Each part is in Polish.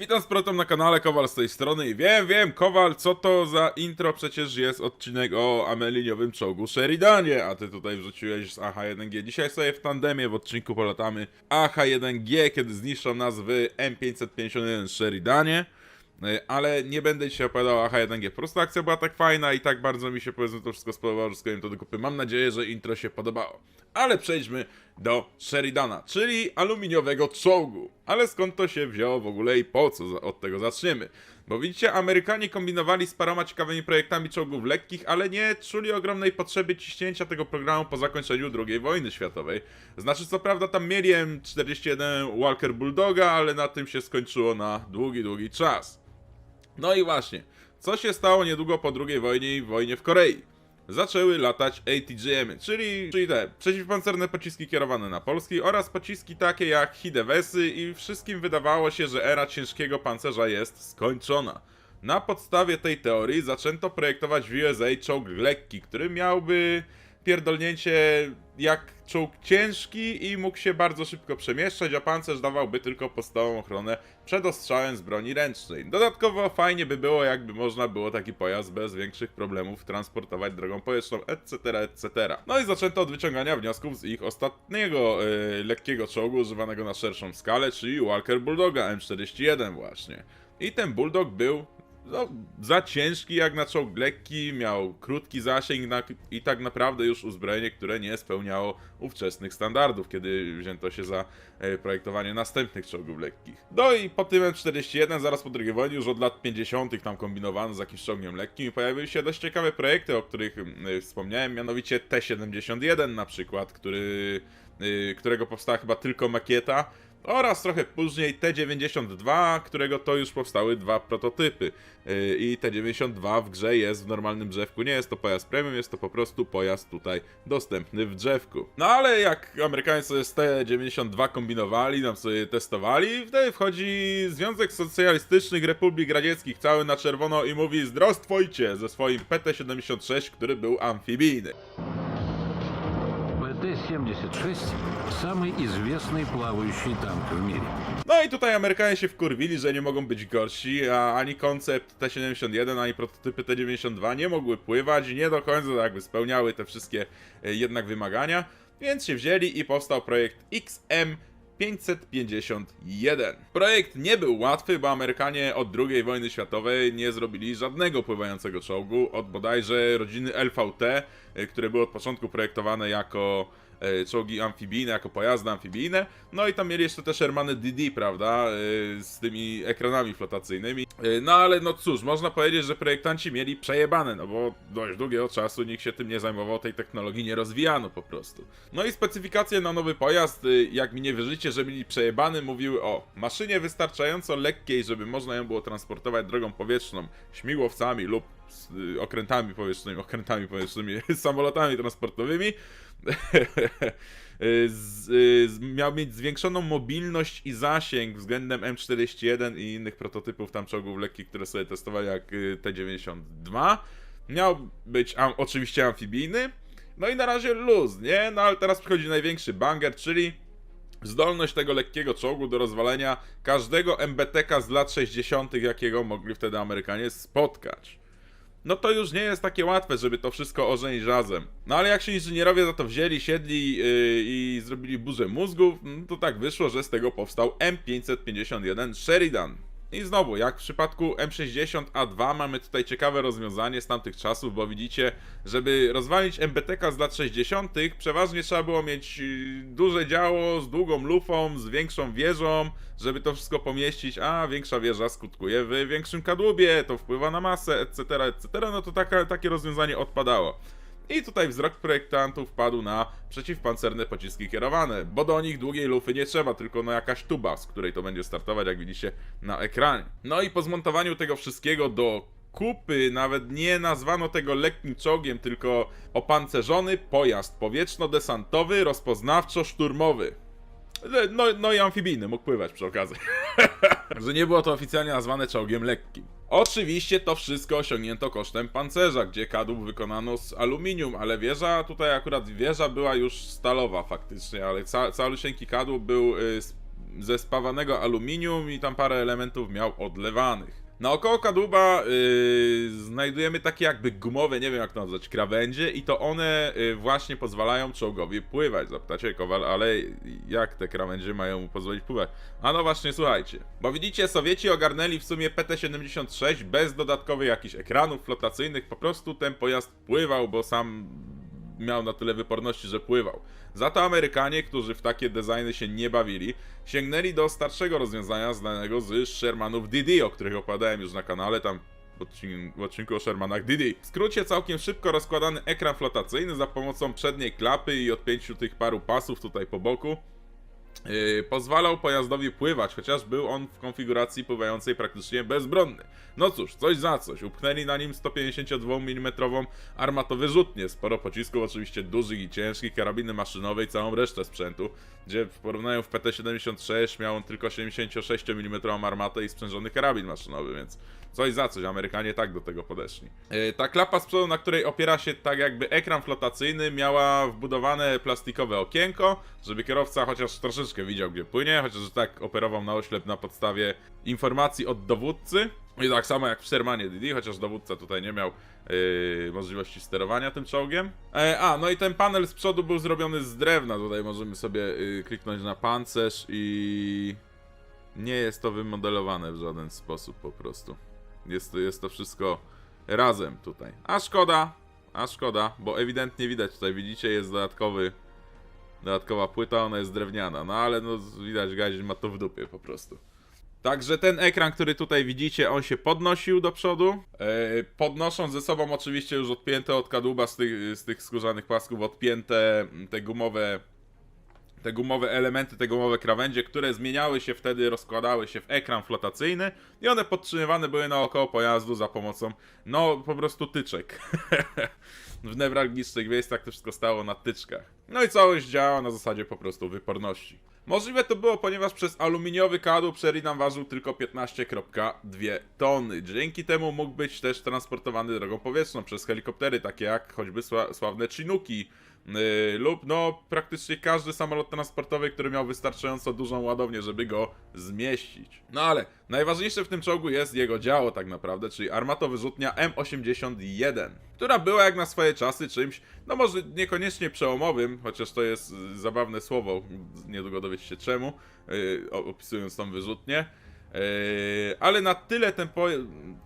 Witam z powrotem na kanale Kowal z tej strony i wiem, wiem, Kowal, co to za intro? Przecież jest odcinek o ameliniowym czołgu Sheridanie, a ty tutaj wrzuciłeś z AH-1G. Dzisiaj sobie w tandemie w odcinku polatamy AH-1G, kiedy zniszczą nas w M551 Sheridanie. E, Ale nie będę dzisiaj opowiadał o AH-1G. Po prostu akcja była tak fajna i tak bardzo mi się powiedzmy to wszystko spodobało, że skończyłem to do kupy. Mam nadzieję, że intro się podobało. Ale przejdźmy do Sheridana, czyli aluminiowego czołgu. Ale skąd to się wzięło w ogóle i po co? Od tego zaczniemy. Bo widzicie, Amerykanie kombinowali z paroma ciekawymi projektami czołgów lekkich, ale nie czuli ogromnej potrzeby ciśnięcia tego programu po zakończeniu II wojny światowej. Znaczy, co prawda tam mieli M41 Walker Bulldoga, ale na tym się skończyło na długi, długi czas. No i właśnie, co się stało niedługo po II wojnie i wojnie w Korei? Zaczęły latać ATGM, czyli, czyli te przeciwpancerne pociski kierowane na Polski oraz pociski takie jak Hidewesy i wszystkim wydawało się, że era ciężkiego pancerza jest skończona. Na podstawie tej teorii zaczęto projektować w USA czołg lekki, który miałby pierdolnięcie jak czołg ciężki i mógł się bardzo szybko przemieszczać, a pancerz dawałby tylko podstawową ochronę przed ostrzałem z broni ręcznej. Dodatkowo fajnie by było, jakby można było taki pojazd bez większych problemów transportować drogą powietrzną, etc., etc. No i zaczęto od wyciągania wniosków z ich ostatniego yy, lekkiego czołgu używanego na szerszą skalę, czyli Walker Bulldoga M41 właśnie. I ten Bulldog był no, za ciężki jak na czołg lekki, miał krótki zasięg na, i tak naprawdę już uzbrojenie, które nie spełniało ówczesnych standardów, kiedy wzięto się za e, projektowanie następnych czołgów lekkich. No i po tym M41, zaraz po II wojnie, już od lat 50. tam kombinowano z jakimś czołgiem lekkim i pojawiły się dość ciekawe projekty, o których mm, wspomniałem, mianowicie T-71 na przykład, który, y, którego powstała chyba tylko makieta, oraz trochę później T92, którego to już powstały dwa prototypy. Yy, I T92 w grze jest w normalnym drzewku. Nie jest to pojazd premium, jest to po prostu pojazd tutaj dostępny w drzewku. No ale jak Amerykanie sobie z T92 kombinowali, tam sobie testowali, wtedy wchodzi Związek Socjalistycznych Republik Radzieckich cały na czerwono i mówi zdrostwojcie ze swoim PT-76, który był amfibijny. ПТ-76 – самый известный плавающий танк в мире. No i tutaj Amerykanie się wkurwili, że nie mogą być gorsi, a ani koncept T-71, ani prototypy T-92 nie mogły pływać, nie do końca jakby spełniały te wszystkie e, jednak wymagania, więc się wzięli i powstał projekt XM 551. Projekt nie był łatwy, bo Amerykanie od II wojny światowej nie zrobili żadnego pływającego czołgu, od bodajże rodziny LVT, e, które były od początku projektowane jako czołgi amfibijne, jako pojazdy amfibijne. No i tam mieli jeszcze te Shermany DD, prawda, e, z tymi ekranami flotacyjnymi. E, No ale no cóż, można powiedzieć, że projektanci mieli przejebane, no bo dość długiego czasu nikt się tym nie zajmował, tej technologii nie rozwijano po prostu. No i specyfikacje na nowy pojazd, jak mi nie wierzycie, że mieli przejebany, mówiły o maszynie wystarczająco lekkiej, żeby można ją było transportować drogą powietrzną, śmigłowcami lub okrętami powietrznymi, okrętami powietrznymi, samolotami transportowymi. z, z, miał mieć zwiększoną mobilność i zasięg względem M41 i innych prototypów tam czołgów lekkich, które sobie testowali jak y, T92. Miał być am, oczywiście amfibijny. No i na razie luz, nie? No ale teraz przychodzi największy banger, czyli zdolność tego lekkiego czołgu do rozwalenia każdego MBTK z lat 60., jakiego mogli wtedy Amerykanie spotkać no to już nie jest takie łatwe, żeby to wszystko ożenić razem. No ale jak się inżynierowie za to wzięli, siedli yy, i zrobili burzę mózgów, no to tak wyszło, że z tego powstał M551 Sheridan. I znowu, jak w przypadku M60A2 mamy tutaj ciekawe rozwiązanie z tamtych czasów, bo widzicie, żeby rozwalić MBTK z lat 60., przeważnie trzeba było mieć yy, duże działo z długą lufą, z większą wieżą, żeby to wszystko pomieścić, a większa wieża skutkuje w większym kadłubie, to wpływa na masę, etc., etc., no to taka, takie rozwiązanie odpadało. I tutaj wzrok projektantów padł na przeciwpancerne pociski kierowane, bo do nich długiej lufy nie trzeba, tylko no jakaś tuba, z której to będzie startować, jak widzicie na ekranie. No i po zmontowaniu tego wszystkiego do kupy, nawet nie nazwano tego lekkim czołgiem, tylko opancerzony pojazd powietrzno-desantowy, rozpoznawczo-szturmowy. No, no i amfibijny, mógł pływać przy okazji. że nie było to oficjalnie nazwane czołgiem lekkim. Oczywiście to wszystko osiągnięto kosztem pancerza, gdzie kadłub wykonano z aluminium, ale wieża, tutaj akurat wieża była już stalowa faktycznie, ale ca calusieńki kadłub był y, ze spawanego aluminium i tam parę elementów miał odlewanych. Naokoło kadłuba yy, znajdujemy takie jakby gumowe, nie wiem jak to nazwać, krawędzie i to one yy, właśnie pozwalają czołgowi pływać. Zapytacie Kowal, ale jak te krawędzie mają mu pozwolić pływać? A no właśnie, słuchajcie. Bo widzicie, Sowieci ogarnęli w sumie PT-76 bez dodatkowych jakichś ekranów flotacyjnych, po prostu ten pojazd pływał, bo sam miał na tyle wyporności, że pływał. Za to Amerykanie, którzy w takie designy się nie bawili, sięgnęli do starszego rozwiązania znanego z Shermanów DD, o których opowiadałem już na kanale, tam w odcinku, o Shermanach DD. W skrócie całkiem szybko rozkładany ekran flotacyjny za pomocą przedniej klapy i odpięciu tych paru pasów tutaj po boku pozwalał pojazdowi pływać, chociaż był on w konfiguracji pływającej praktycznie bezbronny. No cóż, coś za coś. Upchnęli na nim 152 mm armatowyrzutnię, sporo pocisków, oczywiście dużych i ciężkich, karabiny maszynowe i całą resztę sprzętu, gdzie w porównaniu w PT-76 miał on tylko 76 mm armatę i sprzężony karabin maszynowy, więc coś za coś. Amerykanie tak do tego podeszli. Yy, ta klapa z przodu, na której opiera się tak jakby ekran flotacyjny, miała wbudowane plastikowe okienko, żeby kierowca chociaż troszeczkę widział, gdzie płynie, chociaż tak operował na oślep na podstawie informacji od dowódcy. I tak samo jak w Shermanie DD, chociaż dowódca tutaj nie miał yy, możliwości sterowania tym czołgiem. E, a, no i ten panel z przodu był zrobiony z drewna. Tutaj możemy sobie yy, kliknąć na pancerz i nie jest to wymodelowane w żaden sposób po prostu. Jest to, jest to wszystko razem tutaj. A szkoda, a szkoda, bo ewidentnie widać tutaj, widzicie, jest dodatkowy dodatkowa płyta, ona jest drewniana, no ale no widać, Gazin ma to w dupie po prostu. Także ten ekran, który tutaj widzicie, on się podnosił do przodu, e, podnosząc ze sobą oczywiście już odpięte od kadłuba z tych, z tych skórzanych pasków, odpięte te gumowe te gumowe elementy, te gumowe krawędzie, które zmieniały się wtedy, rozkładały się w ekran flotacyjny i one podtrzymywane były naokoło pojazdu za pomocą, no po prostu tyczek. w newralgicznych miejscach to wszystko stało na tyczkach. No i całość działa na zasadzie po prostu wyporności. Możliwe to było, ponieważ przez aluminiowy kadłub Sheridan ważył tylko 15,2 tony. Dzięki temu mógł być też transportowany drogą powietrzną przez helikoptery, takie jak choćby sła- sławne Chinooki, lub no praktycznie każdy samolot transportowy, który miał wystarczająco dużą ładownię, żeby go zmieścić. No ale najważniejsze w tym czołgu jest jego działo tak naprawdę, czyli armatowyrzutnia M81, która była jak na swoje czasy czymś, no może niekoniecznie przełomowym, chociaż to jest y, zabawne słowo, niedługo dowiecie się czemu, o- opisując tą wyrzutnię. Ale na tyle ten, po,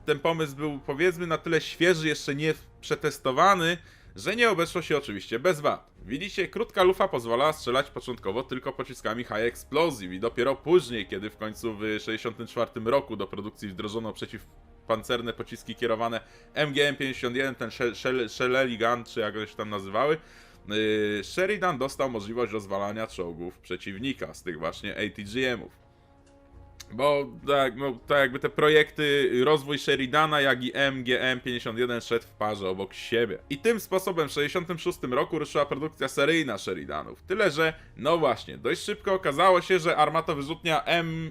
ten pomysł był powiedzmy na tyle świeży, jeszcze nie przetestowany, że nie obeszło się oczywiście bez wad. Widzicie, krótka lufa pozwalała strzelać początkowo tylko pociskami High Explosive i dopiero później, kiedy w końcu w 1964 roku do produkcji wdrożono przeciwpancerne pociski kierowane MGM-51, ten Shell- Shell- Shelley Gun, czy jak one się tam nazywały, yy, Sheridan dostał możliwość rozwalania czołgów przeciwnika z tych właśnie ATGM-ów. Bo tak, no, tak jakby te projekty, rozwój Sheridana, jak i MGM-51 szedł w parze obok siebie. I tym sposobem w 1966 roku ruszyła produkcja seryjna Sheridanów. Tyle, że no właśnie, dość szybko okazało się, że armata wyrzutnia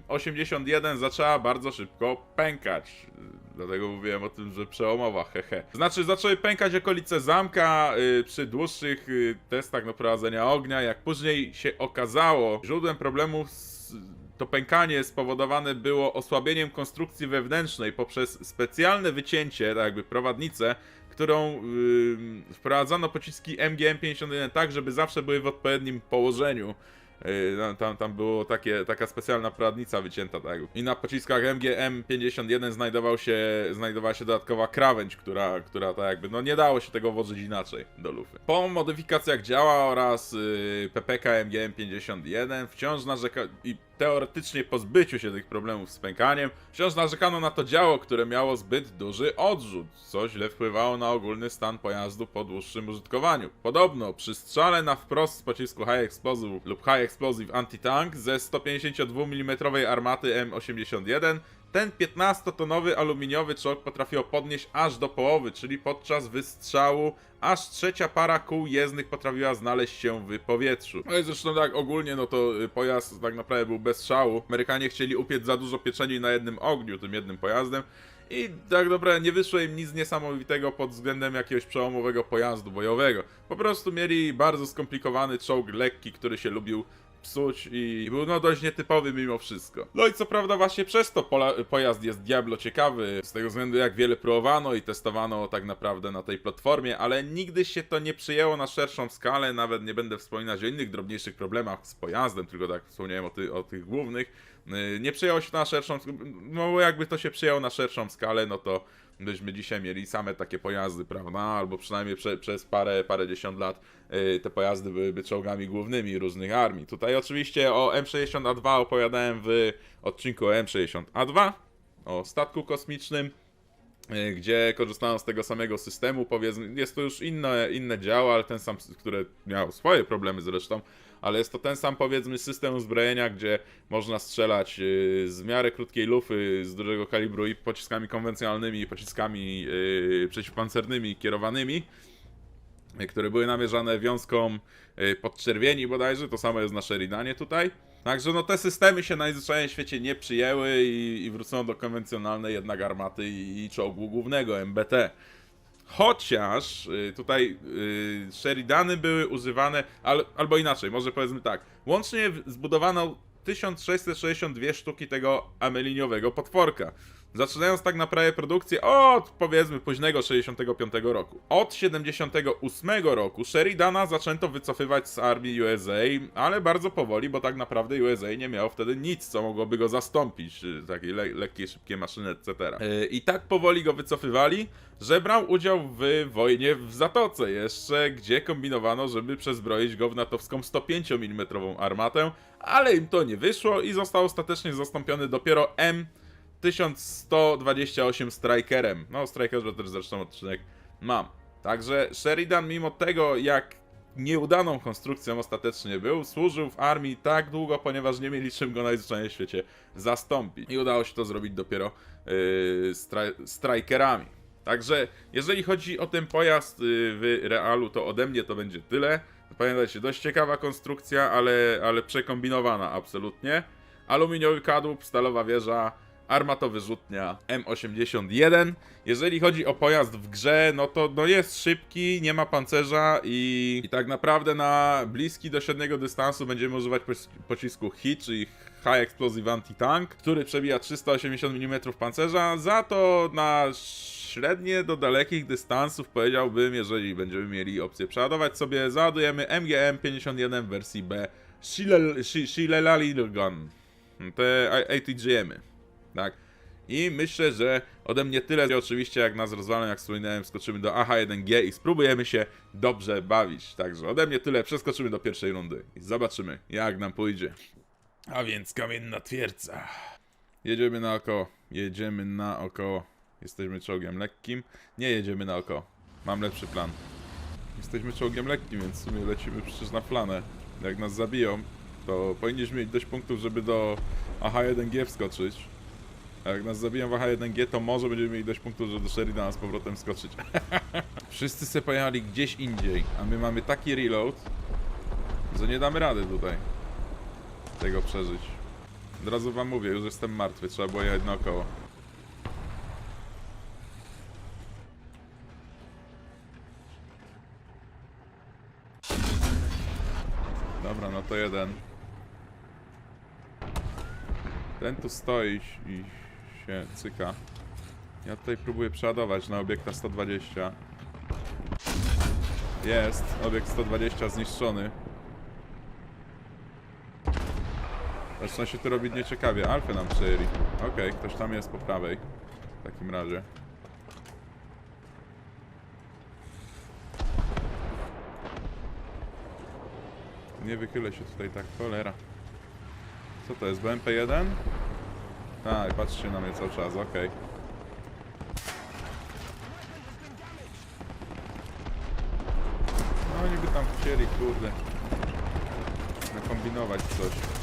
M81 zaczęła bardzo szybko pękać. Dlatego mówiłem o tym, że przełomowa, hehe. Znaczy, zaczęły pękać okolice zamka y, przy dłuższych y, testach na prowadzenia ognia. Jak później się okazało, źródłem problemów z, to pękanie spowodowane było osłabieniem konstrukcji wewnętrznej poprzez specjalne wycięcie, tak jakby prowadnicę, którą yy, wprowadzano pociski MGM-51 tak, żeby zawsze były w odpowiednim położeniu. Yy, tam- tam, tam było takie, taka specjalna prowadnica wycięta, tak. I na pociskach MGM-51 znajdował się, znajdowała się dodatkowa krawędź, która, która tak jakby, no nie dało się tego włożyć inaczej do lufy. Po modyfikacjach działa oraz yy, PPK MGM-51 wciąż narzeka... i teoretycznie po zbyciu się tych problemów z pękaniem, wciąż narzekano na to działo, które miało zbyt duży odrzut, co źle wpływało na ogólny stan pojazdu po dłuższym użytkowaniu. Podobno przy strzale na wprost z pocisku High Explosive lub High Explosive Anti-Tank ze 152 mm armaty M81 ten 15-tonowy aluminiowy czołg potrafiło podnieść aż do połowy, czyli podczas wystrzału aż trzecia para kół jezdnych potrafiła znaleźć się w powietrzu. No i zresztą tak ogólnie, no to y, pojazd tak naprawdę był bez szału. Amerykanie chcieli upiec za dużo pieczeni na jednym ogniu, tym jednym pojazdem. I tak naprawdę nie wyszło im nic niesamowitego pod względem jakiegoś przełomowego pojazdu bojowego. Po prostu mieli bardzo skomplikowany czołg lekki, który się lubił psuć i był no dość nietypowy mimo wszystko. No i co prawda właśnie przez to pojazd jest diablo ciekawy, z tego względu jak wiele próbowano i testowano tak naprawdę na tej platformie, ale nigdy się to nie przyjęło na szerszą skalę, nawet nie będę wspominać o innych drobniejszych problemach z pojazdem, tylko tak wspomniałem o, ty, o tych głównych. Yy, Nie przyjęło się na szerszą, no bo jakby to się przyjęło na szerszą skalę, no to byśmy dzisiaj mieli same takie pojazdy, prawda? Albo przynajmniej prze, przez parę, parę dziesiąt lat yy, te pojazdy byłyby czołgami głównymi różnych armii. Tutaj oczywiście o M60A2 opowiadałem w odcinku o M60A2, o statku kosmicznym, yy, gdzie korzystałem z tego samego systemu, powiedzmy, jest to już inne, inne działo, ale ten sam, które miał swoje problemy zresztą, ale jest to ten sam powiedzmy system uzbrojenia, gdzie można strzelać yy, z miarę krótkiej lufy, z dużego kalibru i pociskami konwencjonalnymi, i pociskami yy, przeciwpancernymi kierowanymi, yy, które były namierzane wiązką podczerwieni bodajże, to samo jest na Sheridanie tutaj. Także no te systemy się najzwyczajniej w świecie nie przyjęły i, i wrócono do konwencjonalnej jednak armaty i, i czołgu głównego MBT. Chociaż y, tutaj y, Sheridany były używane, al, albo inaczej, może powiedzmy tak. Łącznie zbudowano 1662 sztuki tego ameliniowego potworka. Zaczynając tak naprawdę produkcję od powiedzmy późnego 65 roku. Od 78 roku Sheridana zaczęto wycofywać z armii USA, ale bardzo powoli, bo tak naprawdę USA nie miało wtedy nic, co mogłoby go zastąpić. y, Takie le lekkie, szybkie maszyny, etc. Y, I tak powoli go wycofywali, że brał udział w wojnie w Zatoce jeszcze, gdzie kombinowano, żeby przezbroić go w natowską 105 mm armatę, ale im to nie wyszło i został ostatecznie zastąpiony dopiero M 1128 Strikerem. No, Strikerze też zresztą odcinek mam. Także Sheridan, mimo tego, jak nieudaną konstrukcją ostatecznie był, służył w armii tak długo, ponieważ nie mieli czym go najzwyczajniej w świecie zastąpić. I udało się to zrobić dopiero yy. Także, jeżeli chodzi o ten pojazd yy, w realu, to ode mnie to będzie tyle. Pamiętajcie, dość ciekawa konstrukcja, ale, ale przekombinowana absolutnie. Aluminiowy kadłub, stalowa wieża, armatowy rzutnia M81. Jeżeli chodzi o pojazd w grze, no to no jest szybki, nie ma pancerza i, i tak naprawdę na bliski do średniego dystansu będziemy używać pocis- pocisku HIT, czyli High Explosive Anti-Tank, który przebija 380 mm pancerza, za to na średnie do dalekich dystansów powiedziałbym, jeżeli będziemy mieli opcję przeładować sobie, załadujemy MGM-51 w wersji B Shilelali Gun. Te ATGM-y. Tak. I myślę, że ode mnie tyle. Oczywiście, jak nas rozwalą, jak wspominałem, skoczymy do AH1G i spróbujemy się dobrze bawić. Także ode mnie tyle. Przeskoczymy do pierwszej rundy i zobaczymy, jak nam pójdzie. A więc kamienna twierdza. Jedziemy naokoło. Jedziemy naokoło. Jesteśmy czołgiem lekkim. Nie jedziemy naokoło. Mam lepszy plan. Jesteśmy czołgiem lekkim, więc w sumie lecimy przecież na flanę. Jak nas zabiją, to powinniśmy mieć dość punktów, żeby do AH1G wskoczyć. A jak nas zabiją w AH1G, to może będziemy mieli dość punktów, żeby do Sheridana z powrotem skoczyć. Wszyscy se pojechali gdzieś indziej, a my mamy taki reload, że nie damy rady tutaj tego przeżyć. Od razu wam mówię, już jestem martwy, trzeba było jechać naokoło. Dobra, no to jeden. Ten tu stoi i się cyka. Ja tutaj próbuję przeładować na obiekta 120. Jest, obiekt 120 zniszczony. Zaczyna się to robić nieciekawie. Alfę nam przejęli. Okej, ktoś tam jest po prawej. W takim razie. Nie wychylę się tutaj tak, cholera. Co to jest, BMP-1? Tak, patrzcie na mnie cały czas, okej. No oni by tam chcieli, kurde. Nakombinować coś.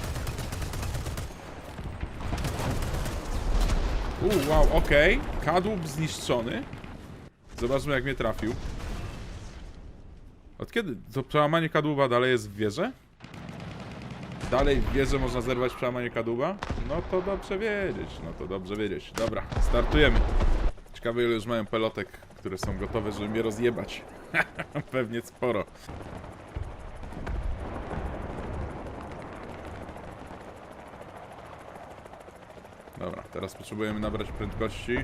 U, wow, okej. Kadłub zniszczony. Zobaczmy jak mnie trafił. Od kiedy? To przełamanie kadłuba dalej jest w wieży? Dalej w wieży można zerwać przełamanie kadłuba? No to dobrze wiedzieć, no to dobrze wiedzieć. Dobra, startujemy. Ciekawe ile już mają pelotek, które są gotowe, żeby mnie rozjebać. Pewnie sporo. Dobra, teraz potrzebujemy nabrać prędkości.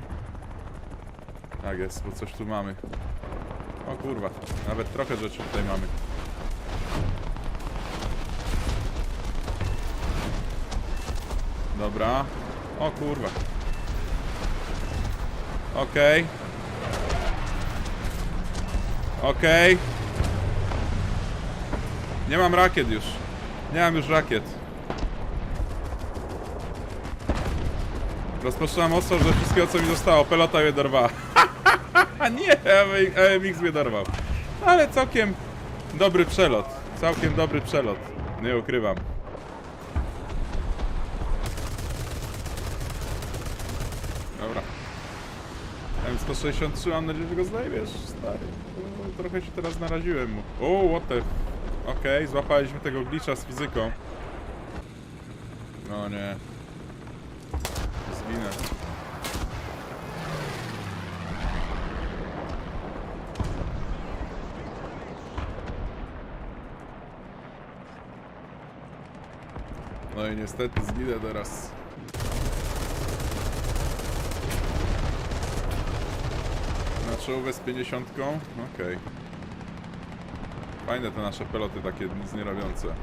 Tak jest, bo coś tu mamy. O kurwa, nawet trochę rzeczy tutaj mamy. Dobra. O kurwa. Okej. Okej. Nie mam rakiet już. Nie mam już rakiet. Rozpoczynam ostrzał, że wszystkiego co mi zostało, pelota mnie dorwała. nie, AMX mnie dorwał. Ale całkiem dobry przelot. Całkiem dobry przelot. Nie ukrywam. Dobra. M163 mam nadzieję, że go znajdziesz, stary. O, Trochę się teraz naraziłem mu. O, what the... Okej, złapaliśmy tego glitcha z fizyką. No nie. Zginę. No i niestety zginę teraz. Na czołówę z 50. Okej. Fajne te nasze peloty takie nic nie robiące.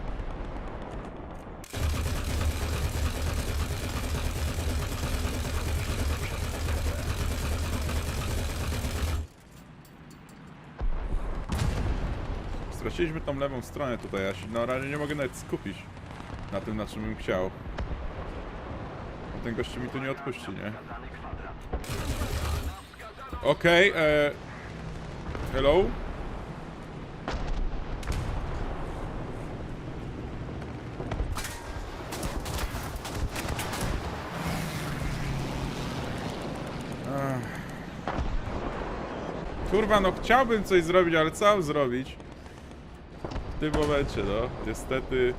Straciliśmy tą lewą stronę tutaj, ja się na razie nie mogę nawet skupić na tym, na czym bym chciał. Bo ten gościu mi tu nie odpuści, nie? Okej, e... Hello? Kurwa, no chciałbym coś zrobić, ale co zrobić? Tym momencie, no. Niestety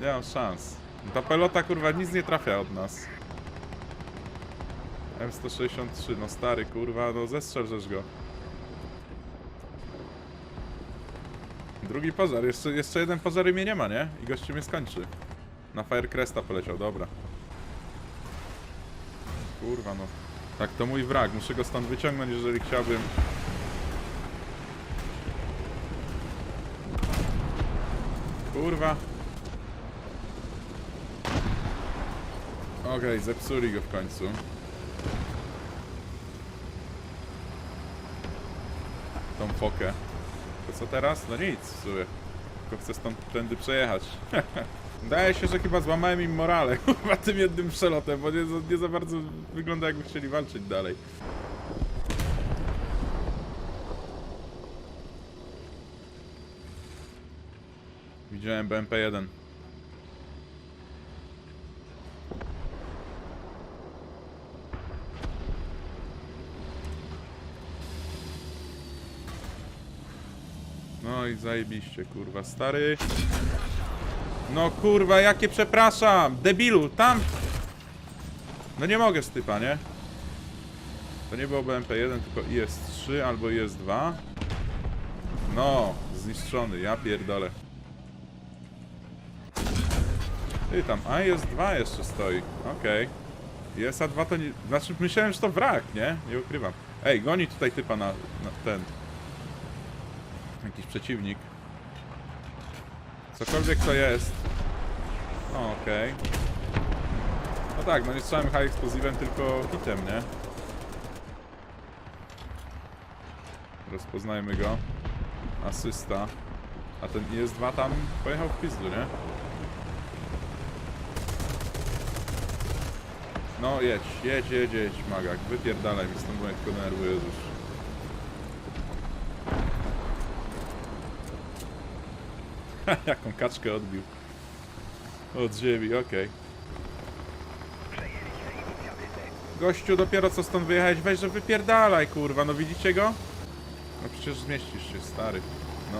nie mam szans. Ta pelota, kurwa, nic nie trafia od nas. M163, no stary, kurwa, no zestrzelżesz go. Drugi pożar, jeszcze, jeszcze jeden pożar i mnie nie ma, nie? I gościu mnie skończy. Na Firecresta poleciał, dobra. Kurwa, no. Tak, to mój wrak, muszę go stąd wyciągnąć, jeżeli chciałbym... Kurwa. Okej, zepsuli go w końcu. Tą fokę. To co teraz? No nic w sumie. Tylko chcę stąd tędy przejechać. Wydaje się, że chyba złamałem im morale chyba tym jednym przelotem, bo nie, nie za bardzo wygląda jakby chcieli walczyć dalej. Widziałem BMP-1. No i zajebiście, kurwa, stary. No kurwa, jakie przepraszam! Debilu, tam! No nie mogę z typa, nie? To nie było BMP-1, tylko IS-3 albo IS-2. No, zniszczony, ja pierdolę. Ty tam, a IS-2 jeszcze stoi, okej. IS-2 to nie... Znaczy myślałem, że to wrak, nie? Nie ukrywam. Ej, goni tutaj typa na, na ten... Jakiś przeciwnik. Cokolwiek to jest. O, okej. No tak, no nie strzałem high explosivem, tylko hitem, nie? Rozpoznajmy go. Asysta. A ten IS-2 tam pojechał w pizdu, nie? No jedź, jedź, jedź, jedź, Magak. Wypierdalaj mi stąd, bo mnie tylko już. Jaką kaczkę odbił. Od ziemi, okej. Gościu, dopiero co stąd wyjechałeś, weź, że wypierdalaj, kurwa, no widzicie go? No przecież zmieścisz się, stary. No.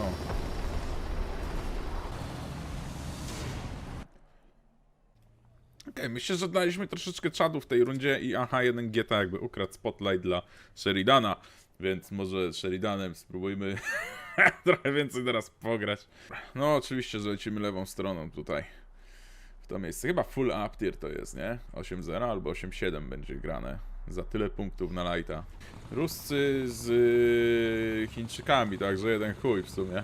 Okej, myślę, że daliśmy troszeczkę czadu w tej rundzie i aha, jeden GTA jakby ukradł spotlight dla Sheridana, więc może Sheridanem spróbujmy trochę więcej teraz pograć. No oczywiście, że lecimy lewą stroną tutaj. w to miejsce. Chyba full up tier to jest, nie? 8-0 albo 8-7 będzie grane. Za tyle punktów na lighta. Ruscy z y, Chińczykami, także jeden chuj w sumie.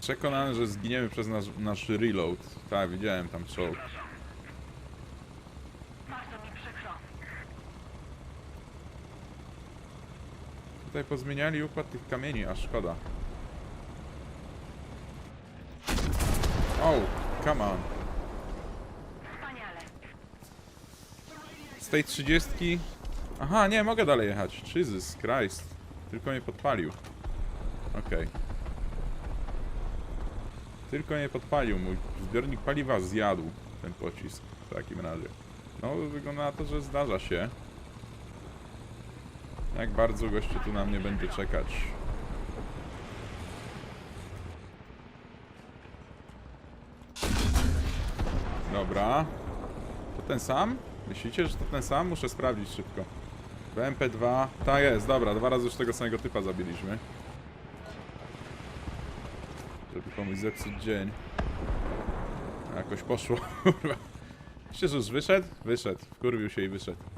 Przekonany, że zginiemy przez nasz, nasz reload. Tak, widziałem tam czołg. Bardzo mi przykro. Tutaj pozmieniali układ tych kamieni, a szkoda. Oh, come on. Z tej 30. Aha, nie, mogę dalej jechać. Jesus Christ. Tylko mnie podpalił. Okej. Tylko mnie podpalił. Mój zbiornik paliwa zjadł ten pocisk. W takim razie. No, wygląda na to, że zdarza się. Jak bardzo gościu tu na mnie będzie czekać. Dobra. To ten sam? Myślicie, że to ten sam? Muszę sprawdzić szybko. BMP2. Ta jest, dobra, dwa razy już tego samego typa zabiliśmy. Żeby komuś zepsuć dzień. Jakoś poszło. Myślicie, że już wyszedł? Wyszedł. Wkurwił się i wyszedł.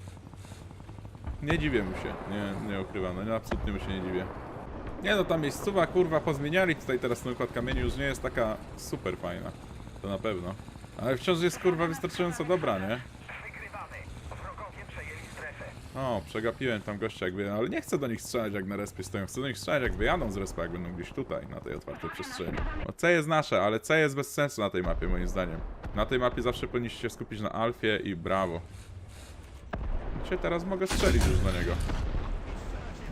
Nie dziwię mu się. Nie, nie ukrywam. No nie, absolutnie mu się nie dziwię. Nie no, ta miejscowa kurwa pozmieniali tutaj teraz ten układ kamieni już nie jest taka super fajna. To na pewno. Ale wciąż jest kurwa wystarczająco dobra, nie? O, przegapiłem tam gościa jak wyjadą, ale nie chcę do nich strzelać jak na respie stoją. Chcę do nich strzelać jak wyjadą z respa, jak będą gdzieś tutaj, na tej otwartej przestrzeni. O, C jest nasze, ale C jest bez sensu na tej mapie, moim zdaniem. Na tej mapie zawsze powinniście się skupić na Alfie i Brawo. Cię teraz mogę strzelić już na niego.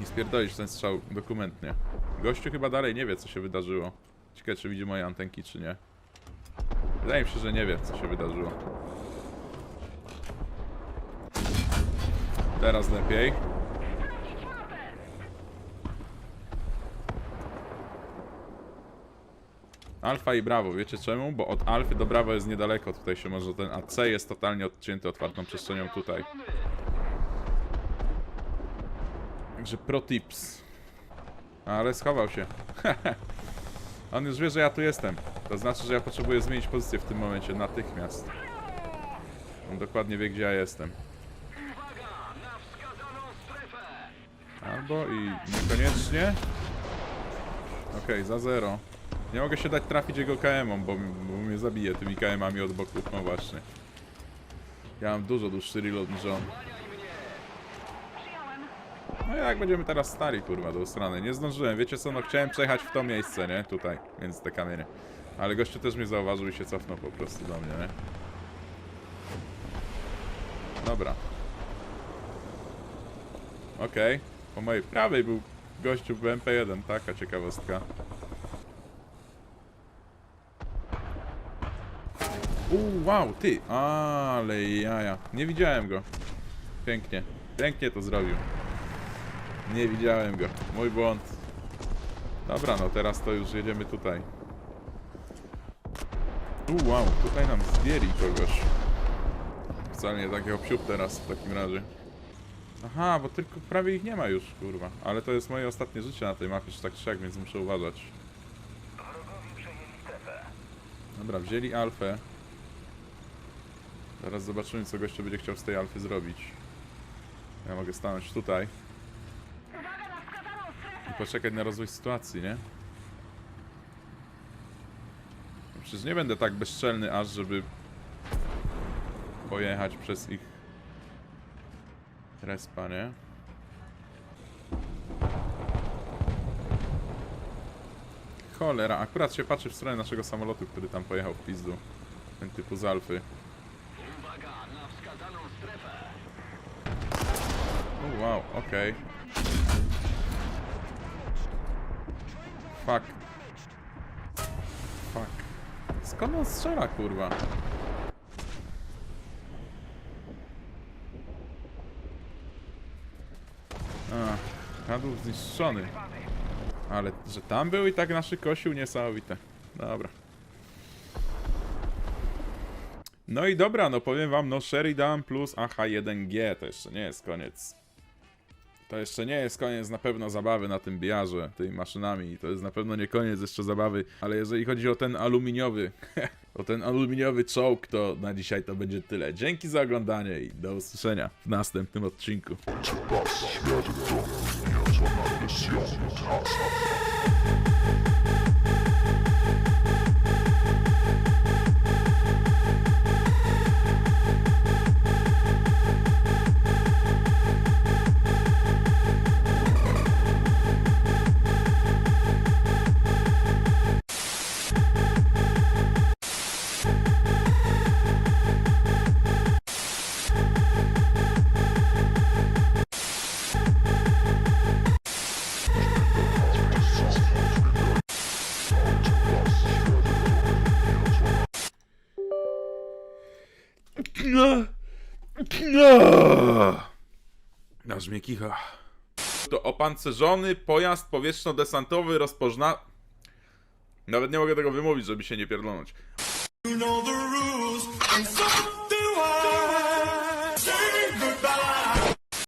I spierdolić ten strzał dokumentnie. Gościu chyba dalej nie wie, co się wydarzyło. Ciekawe, czy widzi moje antenki, czy nie. Wydaje mi się, że nie wie, co się wydarzyło. Teraz lepiej. Alfa i Brawo, wiecie czemu? Bo od Alfy do Brawo jest niedaleko, tutaj się może ten, a C jest totalnie odcięty otwartą przestrzenią tutaj. Także pro tips. Ale schował się. On już wie, że ja tu jestem. To znaczy, że ja potrzebuję zmienić pozycję w tym momencie natychmiast. On dokładnie wie, gdzie ja jestem. Albo i niekoniecznie. Okej, za zero. Nie mogę się dać trafić jego KM-om, bo, bo mnie zabije tymi KM-ami od boku. No właśnie. Ja mam dużo dłuższy reload niż on. No jak będziemy teraz stali, kurwa, do strony. Nie zdążyłem, wiecie co, no chciałem przejechać w to miejsce, nie? Tutaj, między te kamienie. Ale gościu też mnie zauważył i się cofnął po prostu do mnie, nie? Dobra. Okej. Po mojej prawej był gościu w MP1, taka ciekawostka. Uuu, wow, ty! Ale jaja. Nie widziałem go. Pięknie. Pięknie to zrobił. Nie widziałem go. Mój błąd. Dobra, no teraz to już jedziemy tutaj. U, wow, tutaj nam zbieri kogoś. Wcale nie takiego psiup teraz w takim razie. Aha, bo tylko prawie ich nie ma już, kurwa. Ale to jest moje ostatnie życie na tej mapie, czy tak czy więc muszę uważać. Dobra, wzięli alfę. Teraz zobaczymy, co gościu będzie chciał z tej alfy zrobić. Ja mogę stanąć tutaj. Uwaga na wskazaną strefę. I poczekać na rozwój sytuacji, nie? Przecież nie będę tak bezczelny aż, żeby pojechać przez ich respa, nie? Cholera, akurat się patrzy w stronę naszego samolotu, który tam pojechał w pizdu. Ten typu z Alfy. O, wow, okej. Fuck. Fuck. Skąd on strzela, kurwa? A, kadłub zniszczony. Ale, że tam był i tak naszy kosił, niesamowite. Dobra. No i dobra, no powiem wam, no Sheridan plus AH1G to jeszcze nie jest koniec. To jeszcze nie jest koniec na pewno zabawy na tym biarze, tymi maszynami. To jest na pewno nie koniec jeszcze zabawy, ale jeżeli chodzi o ten aluminiowy, o ten aluminiowy czołg, to na dzisiaj to będzie tyle. Dzięki za oglądanie i do usłyszenia w następnym odcinku. No. Aż mnie kicha. To opancerzony pojazd powietrzno-desantowy rozpożna... Nawet nie mogę tego wymówić, żeby się nie pierdolnąć. You know